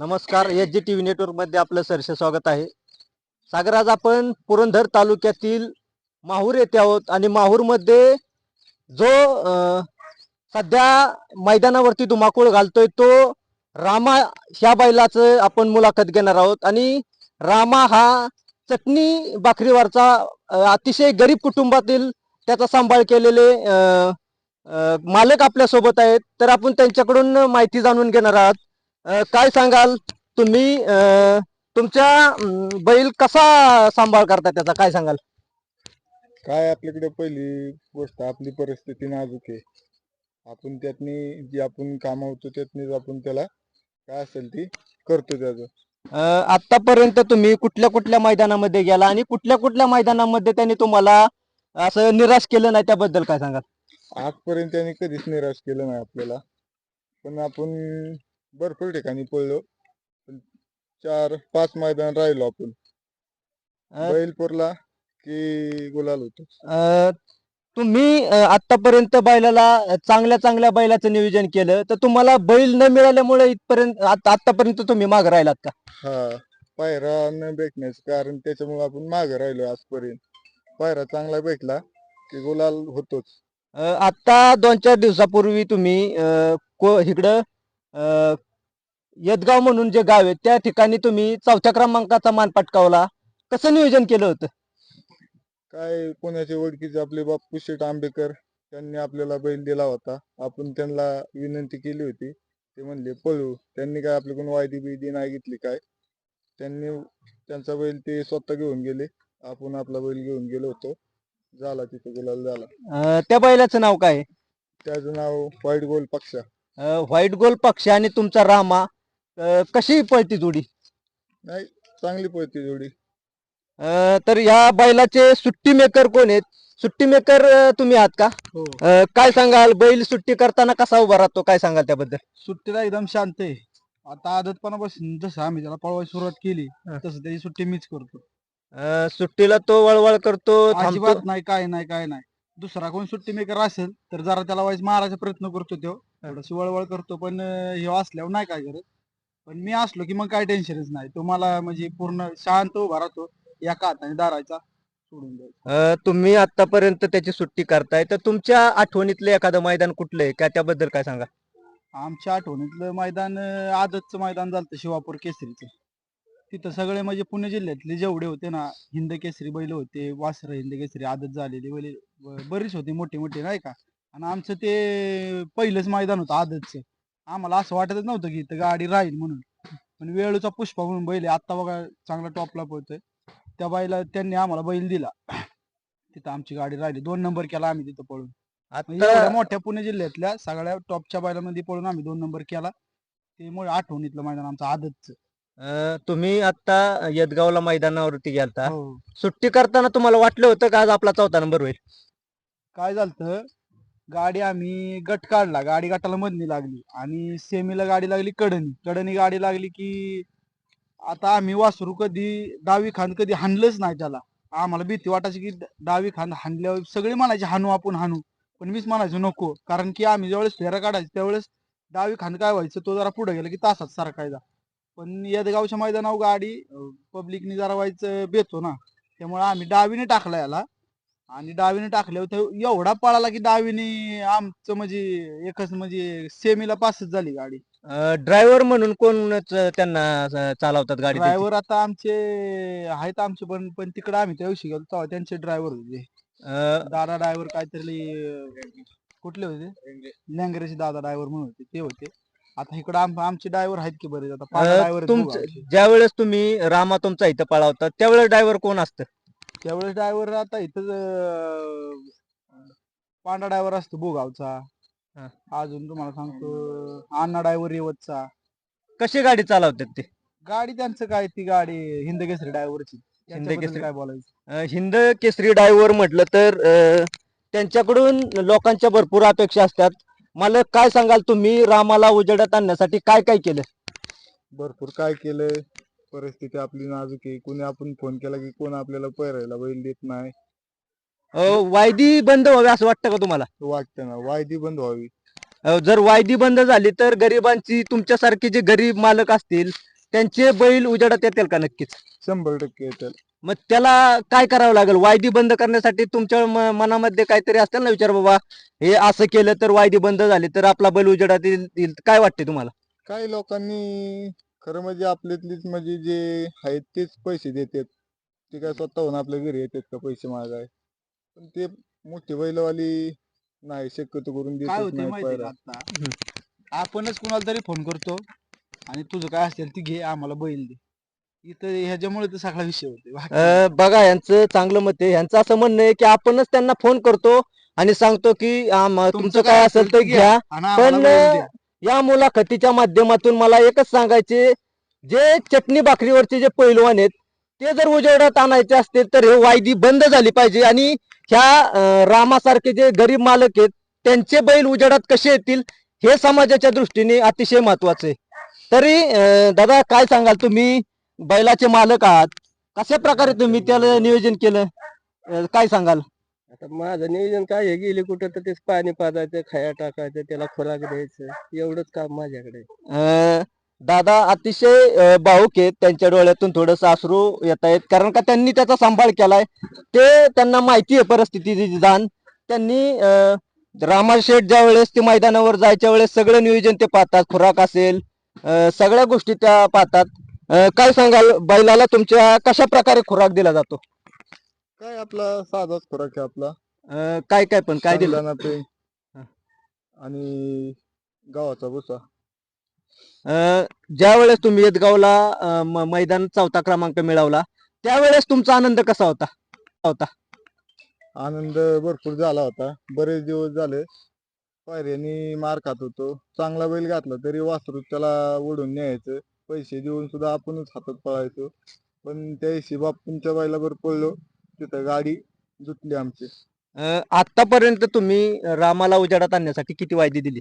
नमस्कार H G T V नेटवर्कमध्ये आपलं सरसे स्वागत आहे. सागर आज आपण पुरंदर तालुक्यातील माहूर येथे आहोत आणि माहूरमध्ये जो सध्या मैदानावरती धुमाकूळ घालतोय तो रामा ह्या बैलाचं आपण मुलाखत घेणार आहोत. आणि रामा हा चटणी भाकरीवरचा अतिशय गरीब कुटुंबातील त्याचा सांभाळ केलेले मालक आपल्यासोबत आहेत. तर आपण त्यांच्याकडून माहिती जाणून घेणार आहात. काय सांगाल? तुम्ही तुमच्या बैल कसा सांभाळ करता त्याचा? काय सांगाल? काय आपल्याकडे पहिली गोष्ट आपली परिस्थिती नाजूक आहे. आपण त्यातनी जी आपण कामावतो त्यातनीच आपण त्याला काय असेल ती करतो त्याचं. आतापर्यंत तुम्ही कुठल्या कुठल्या मैदानामध्ये गेला आणि कुठल्या कुठल्या मैदानामध्ये त्यांनी तुम्हाला असं निराश केलं नाही त्याबद्दल काय सांगाल? आजपर्यंत त्याने कधीच निराश केलं नाही आपल्याला. पण आपण भरपूर ठिकाणी पळलो. चार पाच मैदान राहिलो आपण. अ, बैलपूरला की गुलाल होतो. अ, तुम्ही आतापर्यंत बैलाला चांगल्या चांगल्या बैलाचं नियोजन केलं तर तुम्हाला बैल न मिळाल्यामुळे इथपर्यंत आत- आतापर्यंत तुम्ही मागे राहिलात का? हा पायरा न भेटण्याचं कारण त्याच्यामुळे आपण मागे राहिलो आजपर्यंत. पायरा चांगला भेटला की गुलाल होतोच. अ, आता दोन चार दिवसापूर्वी तुम्ही अ, को इकडं अ, यदगाव म्हणून जे गाव आहे त्या ठिकाणी तुम्ही चौथ्या क्रमांकाचा मान पटकावला. कसं नियोजन केलं होतं? काय पुण्याचे ओळखीचे? आपले बाप्पू शेठ आंबेकर त्यांनी आपल्याला बैल दिला होता. आपण त्यांना विनंती केली होती. ते म्हणले पळू. त्यांनी काय आपल्याकडून वायदी बियदी नाही घेतली काय? त्यांनी त्यांचा बैल ते स्वतः घेऊन गेले. आपण आपला बैल घेऊन गेलो होतो. झाला तिथे गुलाल झाला. अ, त्या बैलाचं नाव काय? आहे? त्याचं नाव व्हाईट गोल पक्षा. व्हाईट गोल पक्षी आणि तुमचा रामा. अ, कशी पळती जोडी? नाही चांगली पळती जोडी. अ, तर ह्या बैलाचे सुट्टी मेकर कोण आहेत? सुट्टी मेकर तुम्ही आहात का? हो. अ, काय सांगाल? बैल सुट्टी करताना कसा उभा राहतो? काय सांगाल त्याबद्दल? सुट्टीला एकदम शांत आहे. आता आदतपणापासून जसं आम्ही त्याला पळवायला सुरुवात केली हा. तसं त्याची सुट्टी मीच करतो. अ, सुट्टीला तो वळवळ करतो थांबतो. अजिबात नाही काय नाही काय नाही. दुसरा कोण सुट्टी मेकर असेल तर जरा त्याला वाईज मारायचा प्रयत्न करतो तो. थोडीशी वळवळ करतो पण अं, हे असल्यावर नाही काय करत. पण मी असलो की मग काय टेन्शनच नाही. तो मला म्हणजे पूर्ण शांत उभा राहतो एका हाताने दारायचा सोडून द्यायचा. अ, तुम्ही आतापर्यंत त्याची सुट्टी करताय तर तुमच्या आठवणीतलं एखादं मैदान कुठलं आहे? का त्याबद्दल काय सांगा? आमच्या आठवणीतलं मैदान अं, आदतचं मैदान झालं शिवापूर केसरीचं. तिथं सगळे म्हणजे पुणे जिल्ह्यातले जेवढे होते ना हिंद केसरी बैल होते वासर हिंद केसरी आदत झालेली बैल बरीच होती मोठी मोठी नाही का? आणि आमचं ते पहिलंच मैदान होतं आदतचं. आम्हाला असं वाटतच नव्हतं की इथं गाडी राहील म्हणून. पण वेळूचा पुष्पा म्हणून बैल आहे. आत्ता बघा चांगला टॉपला पळतोय. त्या बैला त्यांनी आम्हाला बैल दिला. तिथं आमची गाडी राहिली. दोन नंबर केला आम्ही तिथं पळून. म्हणजे एवढ्या आता मोठ्या पुणे जिल्ह्यातल्या सगळ्या टॉपच्या बैलांमध्ये पळून आम्ही दोन नंबर केला. ते मुळे आठवणीतलं मैदान आमचं आदतचं. अ, तुम्ही आता यदगावला मैदानावरती गेलता. हो. सुट्टी करताना तुम्हाला वाटलं होतं का आज आपला चौथा नंबर होईल? काय झालं गाडी आम्ही गट काढला. गाडी गटाला मधनी लागली आणि सेमीला गाडी लागली कडणी कडणी गाडी लागली की आता आम्ही वासरू कधी डावी खांद कधी हाणलंच नाही त्याला. आम्हाला भीती वाटायची की डावी खांद हाणल्यावर सगळे म्हणायचे हाणू आपण हाणू. पण मीच म्हणायचो नको. कारण की आम्ही ज्यावेळेस फेरा काढायचो त्यावेळेस डावी खांद काय व्हायचं तो जरा पुढे गेला की तासात सारखायचा पण यदगावच्या मैदानावर गाडी पब्लिकनी जरा व्हायचं बेतो ना. त्यामुळे आम्ही डावीने टाकला याला. आणि डावीने टाकल्यावर तो एवढा पळाला की डावीने आमचं म्हणजे एकच म्हणजे सेमीला पासच झाली गाडी. ड्रायव्हर म्हणून कोण त्यांना चालवतात गाडी त्यांची? ड्रायव्हर आता आमचे आहेत आमचे पण पण तिकडे आम्ही त्या दिवशी गेलो तेव्हा त्यांचे ड्रायव्हर होते. अ, दादा ड्रायव्हर काहीतरी अं, कुठले होते? लँगरेचे दादा ड्रायव्हर म्हणून होते ते होते. आता इकडे आमचे ड्रायव्हर आहेत की बरेच. आता पाच अ, ड्रायव्हर तुमचं ज्या वेळेस तुम्ही रामा तुमचा इथं पळावता त्यावेळेस ड्रायव्हर कोण असतं? त्यावेळेस ड्रायव्हर आता इथं पांढरा ड्रायव्हर असतो भोगावचा. हा. अजून तुम्हाला सांगतो अण्णा ड्रायव्हर रेवतचा कशी गाडी चालवतात ते? गाडी त्यांचं काय ती गाडी हिंद केसरी ड्रायव्हरची केसरी. काय बोलायचं? अ, हिंद केसरी ड्रायव्हर म्हटलं तर अ, त्यांच्याकडून लोकांच्या भरपूर अपेक्षा असतात. मला काय सांगाल तुम्ही? रामाला उजेडात आणण्यासाठी काय काय केलं? भरपूर काय केलंय परिस्थिती आपली नाजूक आहे. कोणी आपण फोन केला की कोण आपल्याला पैरायला बैल देत नाही. अ, वायदी बंद व्हावी असं वाटतं का तुम्हाला? वाटतं ना. वायदी बंद व्हावी. अ, जर वायदी बंद झाली तर गरिबांची तुमच्यासारखे जे गरीब मालक असतील त्यांचे बैल उजेडात येतील का नक्कीच? शंभर टक्के येतील. मग त्याला काय करावं लागेल? वायदी बंद करण्यासाठी तुमच्या म- मनामध्ये काहीतरी असतील ना विचार बाबा? हे असं केलं तर वायदी बंद झाली तर आपला बैल उजेडात येईल येईल. काय वाटते तुम्हाला? काही लोकांनी खरं म्हणजे आपल्यातलीच म्हणजे जे आहेत तेच पैसे देतात. ते काय स्वतःहून आपल्या घरी येतात का पैसे मागाय? पण ते मोठी बैलवाली नाही शक्यतो करून काय होते नाही माहिती पायरा आता? आपणच कुणाला तरी फोन करतो आणि तुझं काय असेल ती घे आम्हाला बैल दे. इथं ह्याच्यामुळे तर सगळा विषय होते बाकी नाही. अ, बघा यांचं चांगलं मत आहे. यांचं असं म्हणणं आहे की आपणच त्यांना फोन करतो आणि सांगतो की आम- तुमचं काय असेल ते घ्या आणि आम्हाला पण बैल द्या. या मुलाखतीच्या माध्यमातून मला एकच सांगायचे जे चटणी भाकरीवरचे जे पैलवान आहेत ते जर उजेडात आणायचे असतील तर हे वायदी बंद झाली पाहिजे आणि ह्या रामासारखे जे गरीब मालक आहेत त्यांचे बैल उजेडात कसे येतील हे समाजाच्या दृष्टीने अतिशय महत्त्वाचे तरी दादा काय सांगाल तुम्ही? बैलाचे मालक आहात. कशा प्रकारे तुम्ही त्याला नियोजन केलं? काय सांगाल? आता माझं नियोजन काय आहे गेले कुठं तर तेच पाणी पाजायचं खाया टाकायचं त्याला खुराक द्यायचं एवढंच काम माझ्याकडे. आहे. अं, दादा अतिशय अं, भावुक आहेत त्यांच्या डोळ्यातून थोडस अश्रू येत आहेत कारण का त्यांनी त्याचा सांभाळ केलाय. ते त्यांना माहिती आहे परिस्थितीची जाण. त्यांनी अं, रामाशेठ ज्या वेळेस ते मैदानावर जायच्या वेळेस सगळं नियोजन ते पाहतात खुराक असेल अं, सगळ्या गोष्टी त्या पाहतात. अं, काय सांगाल? बैलाला तुमच्या कशा प्रकारे खुराक दिला जातो? काय आपला साधाच खुराक आहे आपला? अं, काय काय पण काय दिलं? शेंगदाणा पेंड हा. आणि गावाचा भुसा ज्या वेळेस तुम्ही येदगावला अं, म- मैदान चौथा क्रमांक मिळवला त्यावेळेस तुमचा आनंद कसा होता? होता. आनंद भरपूर झाला होता. बरेच दिवस झाले. पायऱ्यानी मार खात होतो. चांगला बैल घातला तरी वासरू त्याला ओढून न्यायचं. पैसे देऊन सुद्धा आपणच हातात पळायचो. पण त्या हिशोब तुमच्या बैलावर पळलो तिथं गाडी जुटली आमची. आतापर्यंत तुम्ही रामाला उजेडात आणण्यासाठी किती वायदी दिली?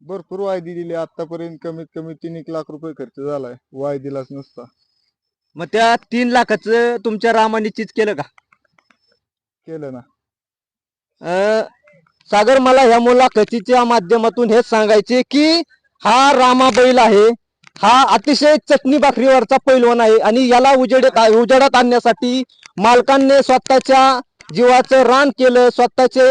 भरपूर वायदी दिली. आतापर्यंत कमीत कमी तीन एक लाख रुपये खर्च झालाय. वायदीलाच नसता. मग त्या तीन लाखाचं तुमच्या रामाने चीज केलं का? केलं ना. अं, सागर मला ह्या मुलाखतीच्या माध्यमातून हेच सांगायचे की हा रामा बैल आहे. हा अतिशय चटणी भाकरीवरचा पैलवान आहे आणि याला उजेड उजेडात आणण्यासाठी मालकांनी स्वतःच्या जीवाचं रान केलं स्वतःचे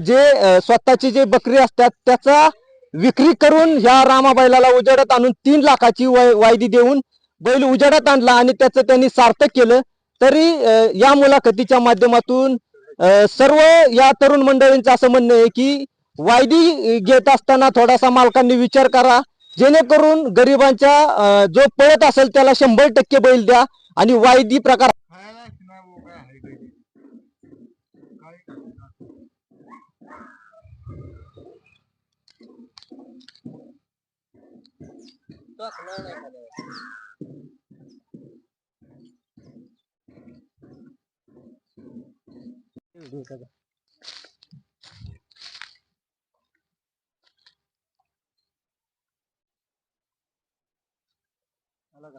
जे स्वतःची जे बकरी असतात त्याचा विक्री करून ह्या रामाबैलाला उजेडात आणून तीन लाखाची वायदी देऊन बैल उजेडात आणला आणि त्याचं त्यांनी सार्थक केलं. तरी या मुलाखतीच्या माध्यमातून सर्व या तरुण मंडळींचं असं म्हणणं आहे की वायदी घेत असताना थोडासा मालकांनी विचार करा. जेणेकरून गरिबांच्या जो पळत असेल त्याला शंभर टक्के बैल द्या आणि वायदी प्रकार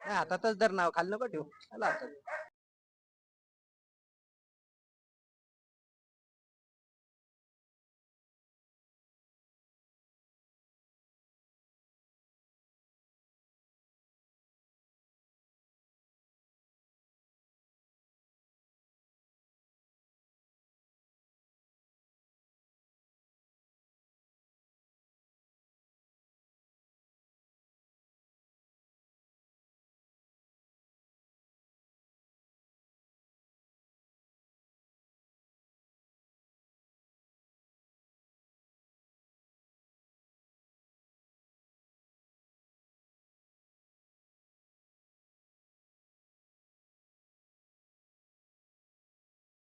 हातातच धर नाव खाली नको ठेवू.